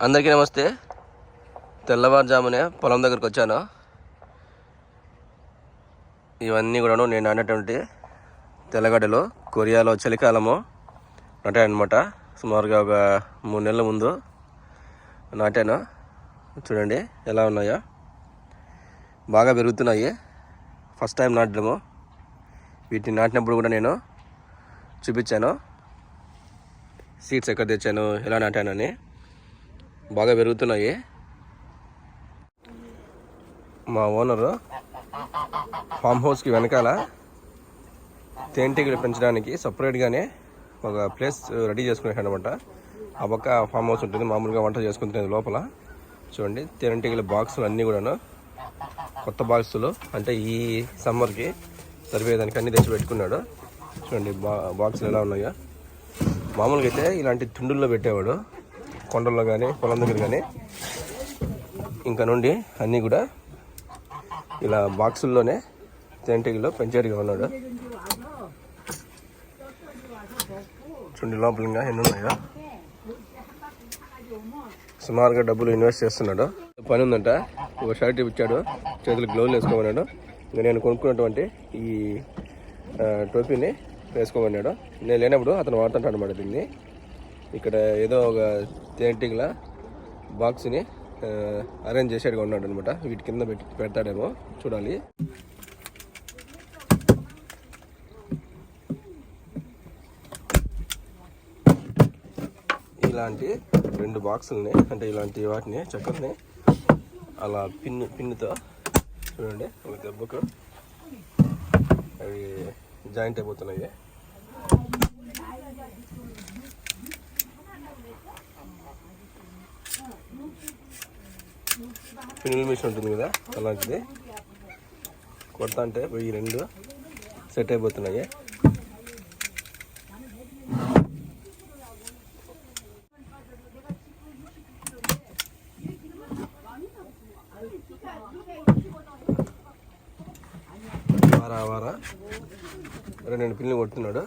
అందరికీ నమస్తే. తెల్లవారుజామునే పొలం దగ్గరకు వచ్చాను. ఇవన్నీ కూడాను నేను నాటినటువంటి తెల్లగడ్డలు కొరియాలో చలికాలము నాటానమాట సుమారుగా ఒక మూడు నెలల ముందు నాటాను. చూడండి ఎలా ఉన్నాయో. బాగా పెరుగుతున్నాయి. ఫస్ట్ టైం నాటడము. వీటిని నాటినప్పుడు కూడా నేను చూపించాను. సీడ్స్ ఎక్కడ తెచ్చాను ఎలా నాటానని. బాగా పెరుగుతున్నాయి. మా ఓనరు ఫామ్ హౌస్కి వెనకాల తేనెటీగలు పెంచడానికి సపరేట్గానే ఒక ప్లేస్ రెడీ చేసుకునేసాడు అనమాట ఆ పక్క ఫామ్ హౌస్ ఉంటుంది. మామూలుగా వంట చేసుకుంటున్నది లోపల. చూడండి తేనెటీగల బాక్సులు అన్నీ కూడాను. కొత్త బాక్సులు. అంటే ఈ సమ్మర్కి సరిపోయేదానికి అన్నీ తెచ్చి పెట్టుకున్నాడు. చూడండి బా బాక్సులు ఎలా ఉన్నాయో. మామూలుగా అయితే ఇలాంటి తుండుల్లో పెట్టేవాడు. కొండల్లో కానీ పొలం దగ్గర కానీ ఇంకా నుండి అన్నీ కూడా ఇలా బాక్సుల్లోనే తేనెటీగలో పెంచేటిగా ఉన్నాడు. చూడండి లోపల ఇంకా ఎన్ని ఉన్నాయో. సుమారుగా డబ్బులు ఇన్వెస్ట్ చేస్తున్నాడు. పని ఉందంట. ఒక షర్ట్ ఇచ్చాడు. చేతులు గ్లౌజులు వేసుకోమన్నాడు. ఇంకా నేను కొనుక్కున్నటువంటి ఈ టోపీని వేసుకోమన్నాడు. నేను లేనప్పుడు అతను వాడుతుంటాడు అనమాట దీన్ని. ఇక్కడ ఏదో ఒక తేనెటీగల బాక్స్ని అరేంజ్ చేసేట్టుగా ఉన్నాడు అనమాట వీటి కింద పెట్టి పెడతాడేమో. చూడాలి. ఇలాంటి రెండు బాక్సులని అంటే ఇలాంటి వాటిని చక్కర్ని అలా పిన్ పిన్నుతో చూడండి ఒక దెబ్బకు అవి జాయింట్ అయిపోతున్నాయి. పిన్నుల మిషన్ ఉంటుంది కదా అలాంటిది. కొడతా అంటే వెయ్యి రెండు సెట్ అయిపోతున్నాయి. వారా వారా. రెండు పిల్లలు కొడుతున్నాడు.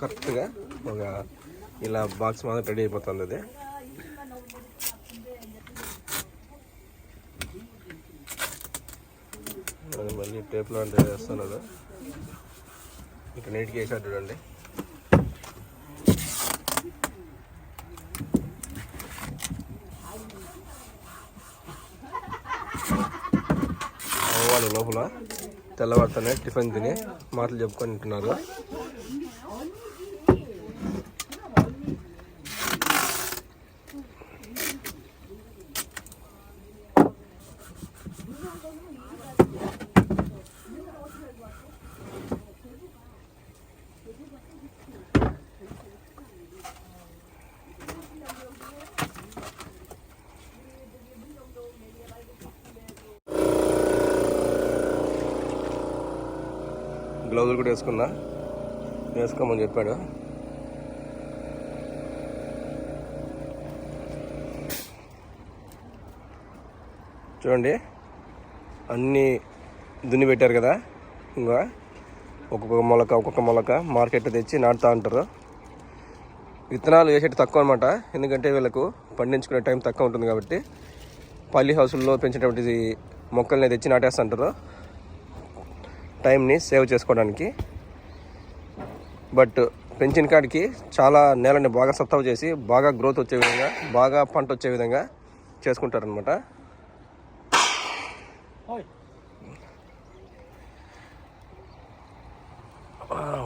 కరెక్ట్గా ఒక ఇలా బాక్స్ మాత్రం రెడీ అయిపోతుంది అది అది మళ్ళీ టేప్ లాంటిది వేస్తున్నాడు ఇక్కడ నీట్గా వేసాడు చూడండి. అవ్వాలి లోపల తెల్లవారుతోనే టిఫిన్ తిని మాటలు చెప్పుకొని ఉంటున్నారు. గ్లౌజులు కూడా వేసుకున్నా వేసుకోమని చెప్పాడు. చూడండి అన్నీ దున్ని పెట్టారు కదా? ఇంకా ఒక్కొక్క మొలక ఒక్కొక్క మొలక మార్కెట్లో తెచ్చి నాటుతూ ఉంటారు. విత్తనాలు వేసేటి తక్కువ అనమాట ఎందుకంటే వీళ్ళకు పండించుకునే టైం తక్కువ ఉంటుంది కాబట్టి పల్లి హౌసుల్లో పెంచేటువంటి మొక్కల్ని తెచ్చి నాటేస్తుంటారు టైంని సేవ్ చేసుకోవడానికి. బట్ పెంచిన కాడికి చాలా నేలని బాగా సత్తావు చేసి బాగా గ్రోత్ వచ్చే విధంగా బాగా పంట వచ్చే విధంగా చేసుకుంటారనమాట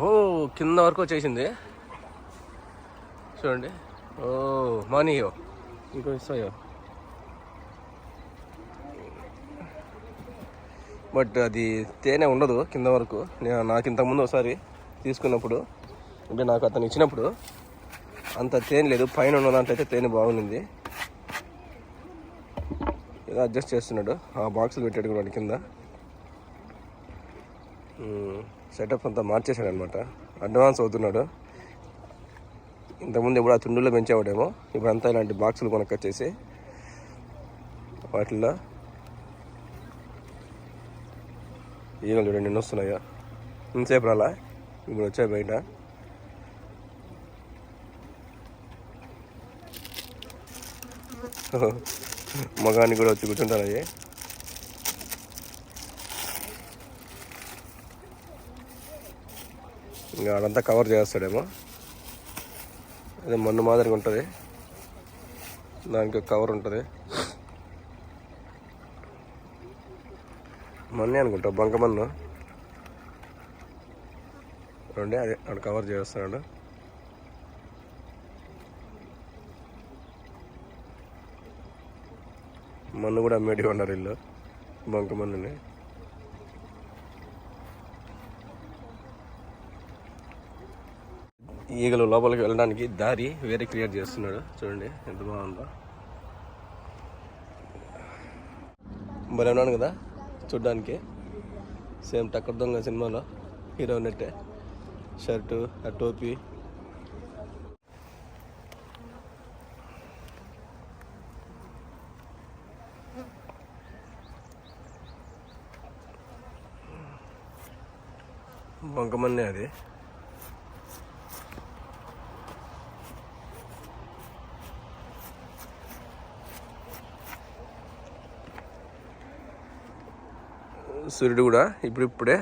ఓ కింద వరకు వచ్చేసింది. చూడండి. ఓ మనీయో ఇంకో ఇస్తాయో బట్ అది తేనె ఉండదు కింద వరకు. నేను నాకు ఇంతకుముందు ఒకసారి తీసుకున్నప్పుడు అంటే నాకు అతను ఇచ్చినప్పుడు అంత తేనె లేదు. పైన ఉన్న దాంట్లో అయితే తేనె బాగుంది ఏదో అడ్జస్ట్ చేస్తున్నాడు. ఆ బాక్సులు పెట్టాడు కూడా కింద. సెటప్ అంతా మార్చేశాడు అనమాట అడ్వాన్స్ అవుతున్నాడు ఇంతకుముందు ఎప్పుడు ఆ తుండులో పెంచేవాడేమో. ఇప్పుడు అంతా ఇలాంటి బాక్సులు కొనక్కొచ్చేసి వాటిల్లో ఈగలు చూడండి ఎన్ని వస్తున్నాయా. ఇంతసేపు రాలా? ఇప్పుడు వచ్చాయి బయట. మగాన్ని కూడా వచ్చి కూర్చుంటారు అవి ఇంకా అదంతా కవర్ చేస్తాడేమో. అదే మన్ను మాదిరిగా ఉంటుంది. దానికి కవర్ ఉంటుంది. మన్నే అనుకుంటా బంక మన్ను రండి అదే అక్కడ కవర్ చేస్తున్నాడు. మన్ను కూడా అమ్మేటి ఉన్నారు ఇల్లు బంక మన్నుని ఈగలు లోపలికి వెళ్ళడానికి దారి వేరే క్రియేట్ చేస్తున్నాడు. చూడండి ఎంత బాగుందో. భలే ఉన్నాను కదా చూడ్డానికి. సేమ్ టక్కర్ దొంగ సినిమాలో హీరో నెట్టే షర్టు ఆ టోపీ బంకమన్నే అది సూర్యుడు కూడా ఇప్పుడిప్పుడే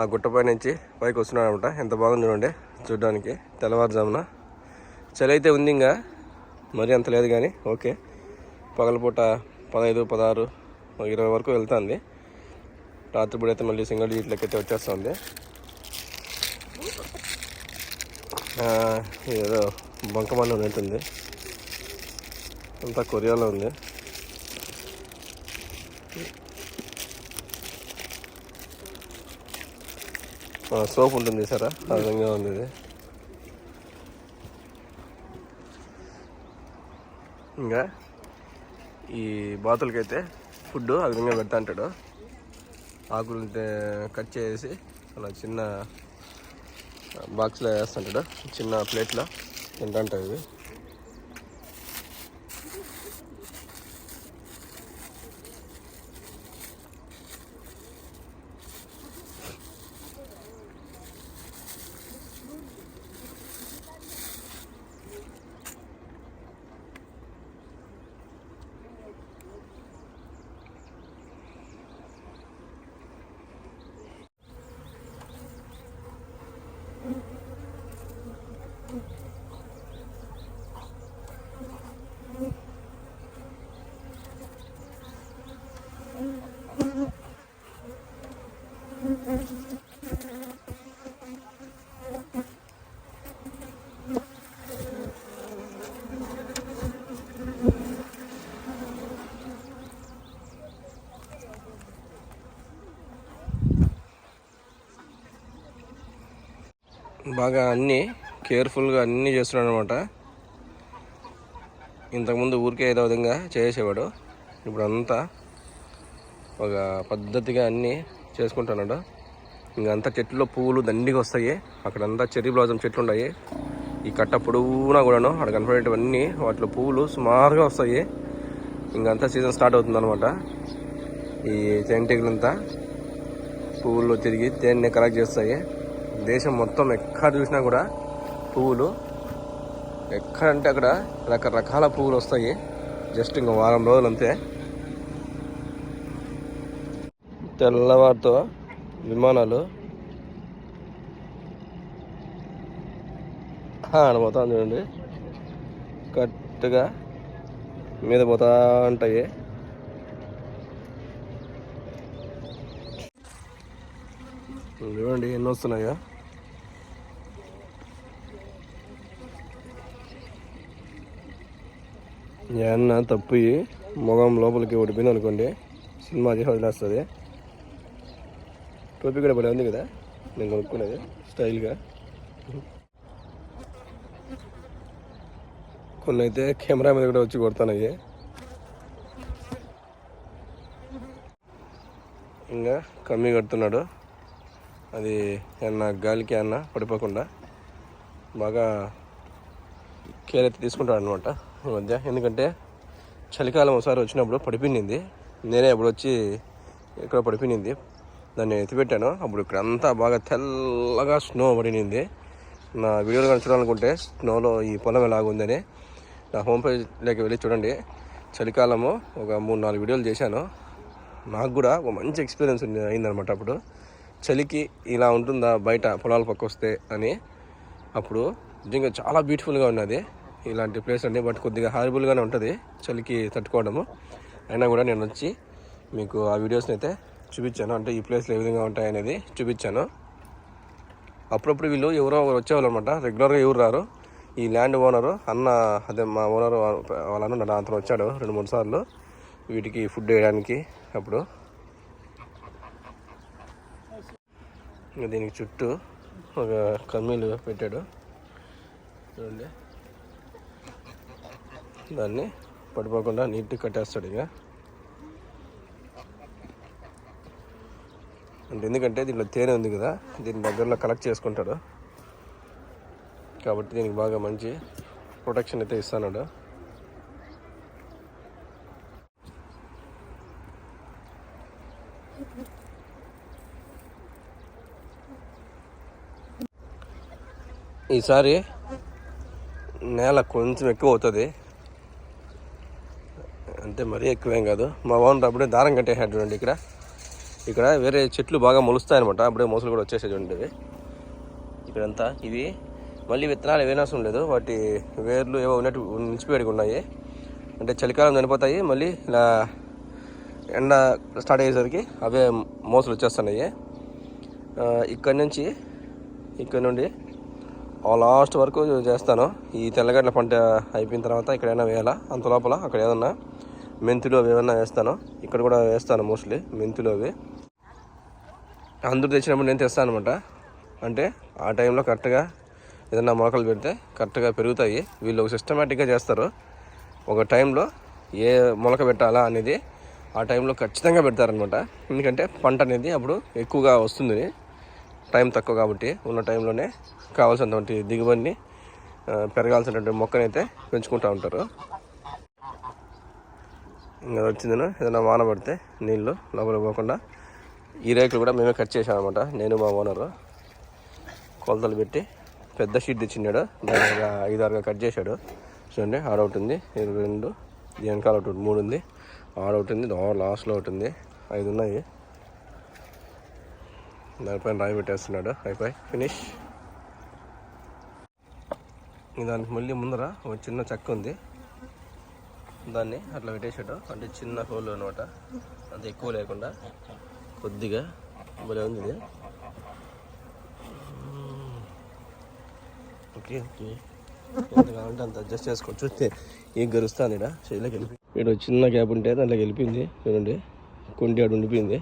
ఆ గుట్టపై నుంచి పైకి వస్తున్నాడు అనమాట ఎంత బాగుంది చూడండి చూడడానికి తెల్లవారుజామున. చలి అయితే ఉంది ఇంకా మరీ అంత లేదు కానీ ఓకే. పగలపూట పదహైదు పదహారు ఇరవై వరకు వెళ్తుంది. రాత్రిపూట అయితే మళ్ళీ సింగిల్ డిజిట్లకి అయితే వచ్చేస్తుంది ఏదో బంకమన్న ఉంటుంది. అంతా కొరియాలో ఉంది. సోప్ ఉంటుంది సారా ఆ విధంగా ఉంది ఇది. ఇంకా ఈ బాతులకైతే ఫుడ్ ఆ విధంగా పెడతా అంటాడు. ఆకులు కట్ చేసి అలా చిన్న బాక్స్లో వేస్తుంటాడు చిన్న ప్లేట్లో తింటుంటాయి ఇవి బాగా అన్నీ కేర్ఫుల్గా అన్నీ చేస్తున్నాడు అనమాట ఇంతకుముందు ఊరికే ఏదో విధంగా చేసేవాడు. ఇప్పుడు అంతా ఒక పద్ధతిగా అన్నీ చేసుకుంటున్నాడు. ఇంకంతా చెట్లు పువ్వులు దండిగా వస్తాయి. అక్కడంతా చెర్రీ బ్లాజం చెట్లు ఉన్నాయి ఈ కట్ట పొడవునా కూడాను అక్కడ కనపడేటివన్నీ వాటిలో పువ్వులు సుమారుగా వస్తాయి. ఇంకంతా సీజన్ స్టార్ట్ అవుతుంది అనమాట ఈ తేనెటీగలంతా పువ్వుల్లో తిరిగి తేనె కలెక్ట్ చేస్తాయి. దేశం మొత్తం ఎక్కడ చూసినా కూడా పువ్వులు ఎక్కడంటే అక్కడ రకరకాల పువ్వులు వస్తాయి. జస్ట్ ఇంకా వారం రోజులు అంతే తెల్లవారితో విమానాలు. ఆడపోతా చూడండి. కరెక్ట్గా మీద పోతా ఉంటాయి. చూడండి ఎన్ని వస్తున్నాయో. ఏమన్నా తప్పి మొగం లోపలికి ఓడిపోయింది అనుకోండి సినిమా చేసి వదిలేస్తుంది. టోపీ కూడా భలే ఉంది కదా. నేను కొనుక్కునేది స్టైల్గా. కొన్ని అయితే కెమెరా మీద కూడా వచ్చి కొడతానయ్యి. ఇంకా కమ్మి కడుతున్నాడు. అది ఏమన్నా గాలికి ఏమన్నా పడిపోకుండా బాగా కేర్ అయితే తీసుకుంటాడు అనమాట ఈ మధ్య. ఎందుకంటే చలికాలం ఒకసారి వచ్చినప్పుడు పడిపోయింది. నేనే అప్పుడు వచ్చి ఇక్కడ పడిపోయింది. దాన్ని ఎత్తిపెట్టాను. అప్పుడు ఇక్కడ అంతా బాగా తెల్లగా స్నో పడినింది. నా వీడియోలు కానీ చూడాలనుకుంటే స్నోలో ఈ పొలం ఎలాగుందని నా హోమ్ పేజ్లోకి వెళ్ళి చూడండి. చలికాలము ఒక మూడు నాలుగు వీడియోలు చేశాను. నాకు కూడా ఒక మంచి ఎక్స్పీరియన్స్ ఉంది అయిందనమాట అప్పుడు. చలికి ఇలా ఉంటుందా? బయట పొలాల పక్క వస్తే అని. అప్పుడు నిజంగా చాలా బ్యూటిఫుల్గా ఉన్నది. ఇలాంటి ప్లేస్ అండి బట్ కొద్దిగా హారబుల్గానే ఉంటుంది చలికి తట్టుకోవడము. అయినా కూడా నేను వచ్చి మీకు ఆ వీడియోస్ని అయితే చూపించాను. అంటే ఈ ప్లేస్లో ఏ విధంగా ఉంటాయి అనేది చూపించాను. అప్పుడప్పుడు వీళ్ళు ఎవరో ఒకరు వచ్చేవాళ్ళు అనమాట రెగ్యులర్గా ఎవరు రారు. ఈ ల్యాండ్ ఓనరు అన్న అదే మా ఓనరు వాళ్ళ అన్న అతను వచ్చాడు రెండు మూడు సార్లు. వీటికి ఫుడ్ వేయడానికి అప్పుడు. దీనికి చుట్టూ ఒక కమ్మీలు పెట్టాడు. చూడండి. దాన్ని పడిపోకుండా నీట్గా కట్టేస్తాడు ఇంకా. అంటే ఎందుకంటే దీంట్లో తేనె ఉంది కదా దీని దగ్గరలో కలెక్ట్ చేసుకుంటాడు. కాబట్టి దీనికి బాగా మంచి ప్రొటెక్షన్ అయితే ఇస్తున్నాడు ఈసారి నేల కొంచెం ఎక్కువ అవుతుంది. అంతే మరీ ఎక్కువేం కాదు. మా ఓనర్ అప్పుడే దారం కట్టేసాడు చూడండి ఇక్కడ. ఇక్కడ వేరే చెట్లు బాగా మొలుస్తాయన్నమాట. అప్పుడే మొసలు కూడా వచ్చేసే చూడండి ఇక్కడంతా ఇవి. మళ్ళీ విత్తనాలు ఏమైనా లేదు. వాటి వేర్లు ఏవో ఉన్నట్టు నిలిచిపోయాడు ఉన్నాయి. అంటే చలికాలం చనిపోతాయి. మళ్ళీ ఇలా ఎండ స్టార్ట్ అయ్యేసరికి అవే మోసలు వచ్చేస్తున్నాయి. ఇక్కడి నుంచి ఇక్కడ నుండి ఆ లాస్ట్ వరకు చేస్తాను. ఈ తెల్లగడ్డల పంట అయిపోయిన తర్వాత ఇక్కడ ఏమైనా వేయాలా? అంత లోపల అక్కడ ఏదన్నా మెంతులు అవి ఏమన్నా వేస్తాను. ఇక్కడ కూడా వేస్తాను మోస్ట్లీ మెంతులు అవి. అందరూ తెచ్చినప్పుడు నేను తెస్తాను అనమాట అంటే ఆ టైంలో కరెక్ట్గా ఏదన్నా మొలకలు పెడితే కరెక్ట్గా పెరుగుతాయి. వీళ్ళు ఒక సిస్టమేటిక్గా చేస్తారు. ఒక టైంలో ఏ మొలక పెట్టాలా అనేది ఆ టైంలో ఖచ్చితంగా పెడతారనమాట ఎందుకంటే పంట అనేది అప్పుడు ఎక్కువగా వస్తుంది. టైం తక్కువ కాబట్టి ఉన్న టైంలోనే కావాల్సినటువంటి దిగుబడిని పెరగాల్సినటువంటి మొక్కనైతే పెంచుకుంటూ ఉంటారు. ఇంకా వచ్చిందను ఏదైనా వాన పడితే నీళ్ళు లోపల పోకుండా ఈ రేకులు కూడా మేమే కట్ చేసాం అనమాట నేను మా ఓనరు. కొలతలు పెట్టి పెద్ద షీట్ తెచ్చినాడు దాని ఐదు ఆరుగా కట్ చేశాడు. చూడండి ఆడ ఒకటి ఉంది రెండు వెనకాల ఒకటి మూడు ఉంది ఆడ ఒకటి ఉంది లాస్ట్లో ఒకటి ఉంది ఐదు ఉన్నాయి. దానిపైన రాయి పెట్టేస్తున్నాడు. అయిపోయి ఫినిష్. దానికి మళ్ళీ ముందర ఒక చిన్న చెక్క ఉంది. దాన్ని అట్లా పెట్టేసాడు అంటే చిన్న హోల్ అనమాట అంత ఎక్కువ లేకుండా. కొద్దిగా. భలే ఉంది ఇది. Okay okay. ఎంత కావాలంటే అంత అడ్జస్ట్ చేసుకోవచ్చు. చూస్తే ఏం గరుస్తాను ఇక్కడ చేయలేక వెళ్ళిపోయి ఇక్కడ చిన్న గ్యాప్ ఉంటే దాంట్లోకి వెళ్ళిపోయింది. చూడండి కొండి ఆడు ఉండిపోయింది.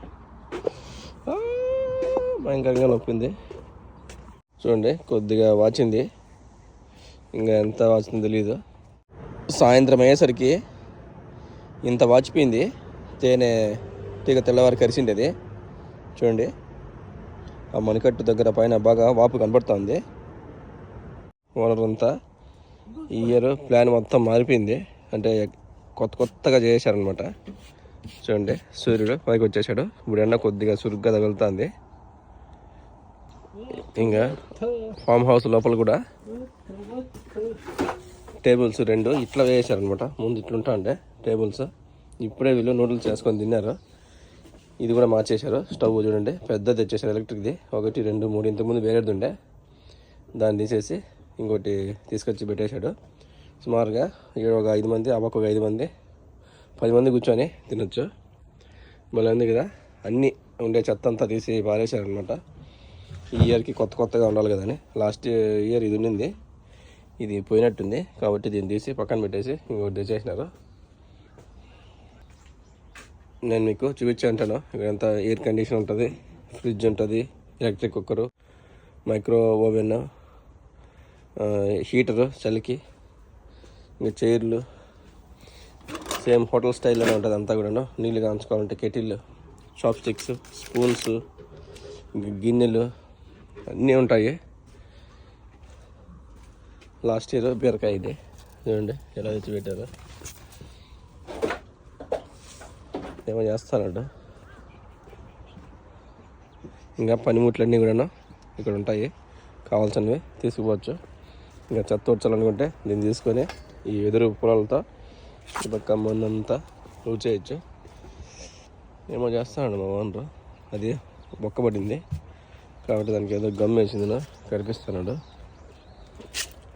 భయంకరంగా నొప్పింది. చూడండి కొద్దిగా వాచింది. ఇంకా ఎంత వాచిందో తెలీదు. సాయంత్రం అయ్యేసరికి ఇంత వాచిపోయింది. తేనె తీగ తెల్లవారు అది చూడండి. ఆ మణికట్టు దగ్గర పైన బాగా వాపు కనబడుతుంది. ఓనర్ అంతా ఈ ఇయర్ ప్లాన్ మొత్తం మారిపోయింది. అంటే కొత్త కొత్తగా చేశారనమాట చూడండి సూర్యుడు పైకి వచ్చేసాడు. ఇప్పుడు ఎండ కొద్దిగా సురుగ్గా తగులుతుంది. ఇంకా ఫామ్ హౌస్ లోపల కూడా టేబుల్స్ రెండు ఇట్లా వేసారనమాట ముందు ఇట్లుంటా అంటే టేబుల్స్. ఇప్పుడే వీళ్ళు నూడిల్స్ చేసుకొని తిన్నారు. ఇది కూడా మార్చేశారు. స్టవ్ చూడండి. పెద్దది తెచ్చేసారు ఎలక్ట్రిక్ది. ఒకటి రెండు మూడు. ఇంతకుముందు వేరేది ఉండే దాన్ని తీసేసి ఇంకోటి తీసుకొచ్చి పెట్టేశాడు. సుమారుగా ఇక్కడ ఒక ఐదు మంది అవ్వకు ఒక ఐదు మంది పది మంది కూర్చొని తినొచ్చు. మళ్ళీ ఉంది కదా. అన్నీ ఉండే చెత్త అంతా తీసి పారేశారనమాట ఈ ఇయర్కి కొత్త కొత్తగా ఉండాలి కదని. లాస్ట్ ఇయర్ ఇది ఉండింది. ఇది పోయినట్టుంది. కాబట్టి దీన్ని తీసి పక్కన పెట్టేసి ఇంకోటి తెచ్చేసినారు. నేను మీకు ఉంటాను ఇక్కడంతా ఎయిర్ కండిషన్ ఉంటుంది ఫ్రిడ్జ్ ఉంటుంది electric cooker micro oven heater చలికి ఇంకా చైర్లు సేమ్ హోటల్ స్టైల్లోనే ఉంటుంది అంతా కూడాను. నీళ్ళు కాంచుకోవాలంటే కెటిల్ చాప్ స్టిక్స్ స్పూన్స్ గిన్నెలు అన్నీ ఉంటాయి. లాస్ట్ ఇయర్ బీరకాయ ఇది. చూడండి ఎలా తెచ్చి పెట్టారు ఏమో చేస్తానట్టు ఇంకా పనిముట్లన్నీ కూడా ఇక్కడ ఉంటాయి. కావాల్సినవి తీసుకుపోవచ్చు. ఇంకా చెత్త వచ్చాలనుకుంటే దీన్ని తీసుకొని ఈ ఎదురు పొలాలతో ఈ పక్క మొన్నంతా చేయొచ్చు ఏమో చేస్తానండి మా ఓనరు. అది బొక్కబడింది కాబట్టి దానికి ఏదో గమ్ వేసింది కనిపిస్తున్నాడు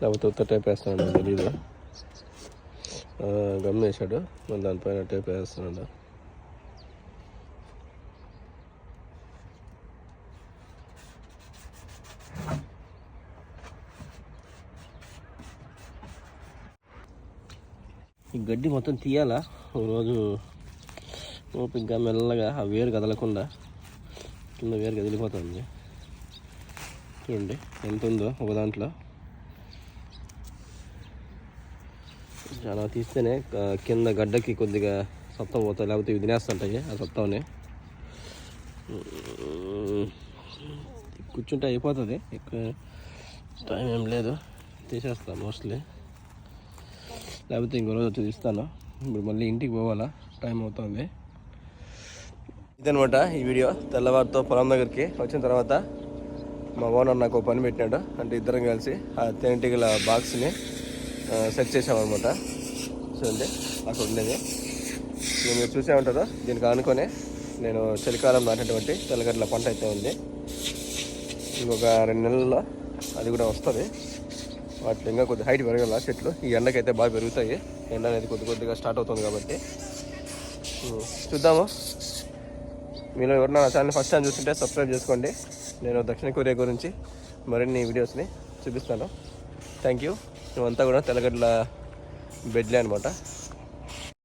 లేకపోతే ఉత్త టైప్ వేస్తున్నాడు తెలీదు. గమ్ వేసాడు మళ్ళీ దానిపైన టైప్ వేస్తున్నాడు ఈ గడ్డి మొత్తం తీయాలా? రోజు ఓపికగా మెల్లగా ఆ వేరు కదలకుండా కింద వేరు కదిలిపోతుంది. చూడండి ఎంత ఉందో ఒక దాంట్లో. చాలా తీస్తేనే కింద గడ్డకి కొద్దిగా సత్తం పోతాయి లేకపోతే ఇవి తినేస్తుంటాయి ఆ సత్తంని కూర్చుంటే అయిపోతుంది. ఎక్కువ టైం ఏం లేదు. తీసేస్తాను మోస్ట్లీ. లేకపోతే ఇంకో రోజు వచ్చి తీస్తాను. ఇప్పుడు మళ్ళీ ఇంటికి పోవాలా? టైం అవుతుంది. ఇదనమాట ఈ వీడియో. తెల్లవారితో పొలం దగ్గరికి వచ్చిన తర్వాత మా ఓనర్ నాకు ఒక పని పెట్టినాడు. అంటే ఇద్దరం కలిసి ఆ తేనెటీగల బాక్స్ని సెట్ చేసామన్నమాట. చూడండి అక్కడ ఉండేది. నేను మీరు చూసే ఉంటారు. దీనికి ఆనుకొని నేను చలికాలం నాటినటువంటి తెల్లగడ్డల పంట అయితే ఉంది. ఇంకొక రెండు నెలల్లో అది కూడా వస్తుంది. వాటిలో ఇంకా కొద్ది హైట్ పెరగాల చెట్లు. ఈ ఎండకైతే బాగా పెరుగుతాయి. ఎండ అనేది కొద్ది కొద్దిగా స్టార్ట్ అవుతుంది కాబట్టి. చూద్దాము. మీలో ఎవరన్నా నా ఛానల్ ఫస్ట్ టైం చూస్తుంటే సబ్స్క్రైబ్ చేసుకోండి. నేను దక్షిణ కొరియా గురించి మరిన్ని వీడియోస్ని చూపిస్తాను. థ్యాంక్ యూ ఇవంతా కూడా తెల్లగడ్డల బెడ్లే అనమాట